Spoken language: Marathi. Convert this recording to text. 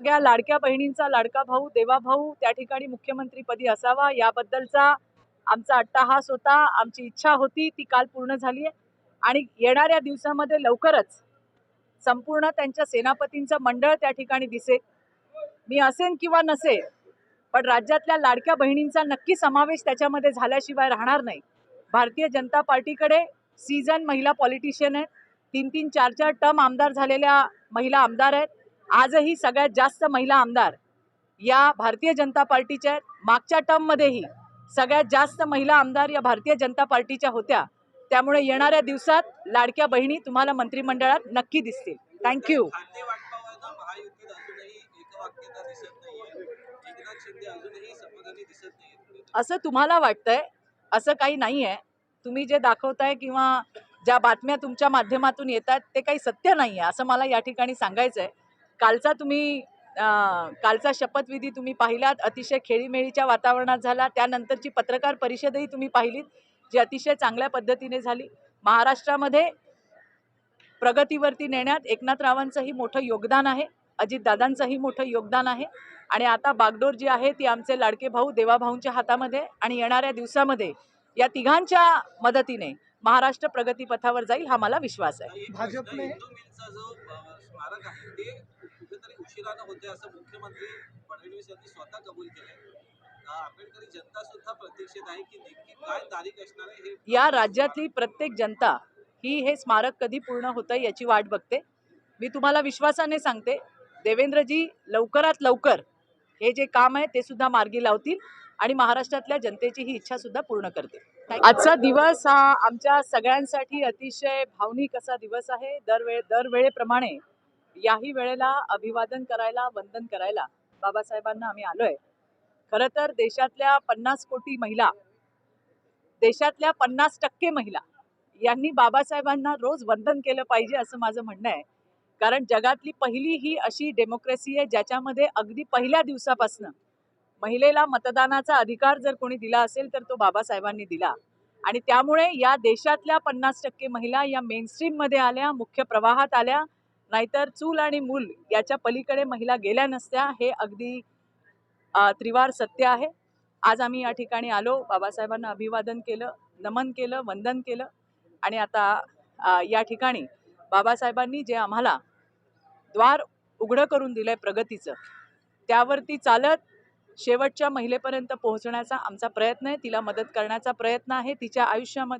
सगळ्या लाडक्या बहिणींचा लाडका भाऊ देवा भाऊ त्या ठिकाणी मुख्यमंत्रीपदी असावा. याबद्दलचा आमचा अट्टाहास होता आमची इच्छा होती ती काल पूर्ण झाली आहे. आणि येणाऱ्या दिवसामध्ये लवकरच संपूर्ण त्यांच्या सेनापतींचं मंडळ त्या ठिकाणी दिसेल. मी असेन किंवा नसेल पण राज्यातल्या लाडक्या बहिणींचा नक्की समावेश त्याच्यामध्ये झाल्याशिवाय राहणार नाही. भारतीय जनता पार्टीकडे सीझन महिला पॉलिटिशियन आहेत. तीन तीन चार चार टर्म आमदार झालेल्या महिला आमदार आहेत. आजही सगळ्यात जास्त महिला आमदार या भारतीय जनता पार्टीच्या मागच्या टर्ममध्येही सगळ्यात जास्त महिला आमदार या भारतीय जनता पार्टीच्या होत्या. त्यामुळे येणाऱ्या दिवसात लाडक्या बहिणी तुम्हाला मंत्रिमंडळात नक्की दिसतील. थँक्यू असं तुम्हाला वाटतंय? असं काही नाही आहे तुम्ही जे दाखवताय किंवा ज्या बातम्या तुमच्या माध्यमातून येतात ते काही सत्य नाही आहे असं मला या ठिकाणी सांगायचं आहे कालचा तुम्ही कालचा शपथविधी तुम्ही पाहिलात अतिशय खेळीमेळीच्या वातावरणात झाला त्यानंतरची पत्रकार परिषदही तुम्ही पाहिलीत जी अतिशय चांगल्या पद्धतीने झाली. महाराष्ट्रामध्ये प्रगतीवरती नेण्यात एकनाथरावांचंही मोठं योगदान आहे अजितदादांचंही मोठं योगदान आहे. आणि आता बागडोर जी आहे ती आमचे लाडके भाऊ देवाभाऊंच्या हातामध्ये आणि येणाऱ्या दिवसामध्ये या तिघांच्या मदतीने महाराष्ट्र प्रगतीपथावर जाईल हा मला विश्वास आहे. भाजपने- गोष्ट, हिंदू मिलचा जो अ, स्मारक आहे ते कुठेतरी उशिरानं होते असं मुख्यमंत्री फडणवीस यांनी स्वतः कबूल केलंय. अ, आंबेडकरी जनता सुद्धा प्रतीक्षेत आहे की नेमकी काय तारीख असणार आहे हे या राज्यातली प्रत्येक जनता ही हे स्मारक कधी पूर्ण होतं याची वाट बघते. मी तुम्हाला विश्वासाने सांगते देवेंद्रजी लवकरात लवकर हे जे काम आहे ते सुद्धा मार्गी लावतील आणि महाराष्ट्रातल्या जनतेची ही इच्छा सुद्धा पूर्ण करतील. आजचा दिवस हा आमच्या सगळ्यांसाठी अतिशय भावनिक असा दिवस आहे. दरवेळे दरवेळेप्रमाणे याही वेळेला अभिवादन करायला वंदन करायला बाबासाहेबांना आम्ही आलोय. खरं तर देशातल्या पन्नास कोटी महिला देशातल्या पन्नास टक्के महिला यांनी बाबासाहेबांना रोज वंदन केलं पाहिजे असं माझं म्हणणं आहे. कारण जगातली पहिली ही अशी डेमोक्रेसी आहे ज्याच्यामध्ये अगदी पहिल्या दिवसापासनं महिलेला मतदानाचा अधिकार जर कोणी दिला असेल तर तो बाबासाहेबांनी दिला. आणि त्यामुळे या देशातल्या पन्नास टक्के महिला या मेनस्ट्रीममध्ये आल्या मुख्य प्रवाहात आल्या नाहीतर चूल आणि मूल याच्या पलीकडे महिला गेल्या नसत्या हे अगदी त्रिवार सत्य आहे. आज आम्ही या ठिकाणी आलो बाबासाहेबांना अभिवादन केलं नमन केलं वंदन केलं आणि आता या ठिकाणी बाबासाहेबांनी जे आम्हाला द्वार उघडं करून दिलं आहे प्रगतीचं. त्यावरती चालत शेवटच्या महिलेपर्यंत पोहोचण्याचा आमचा प्रयत्न आहे तिला मदत करण्याचा प्रयत्न आहे तिच्या आयुष्यामध्ये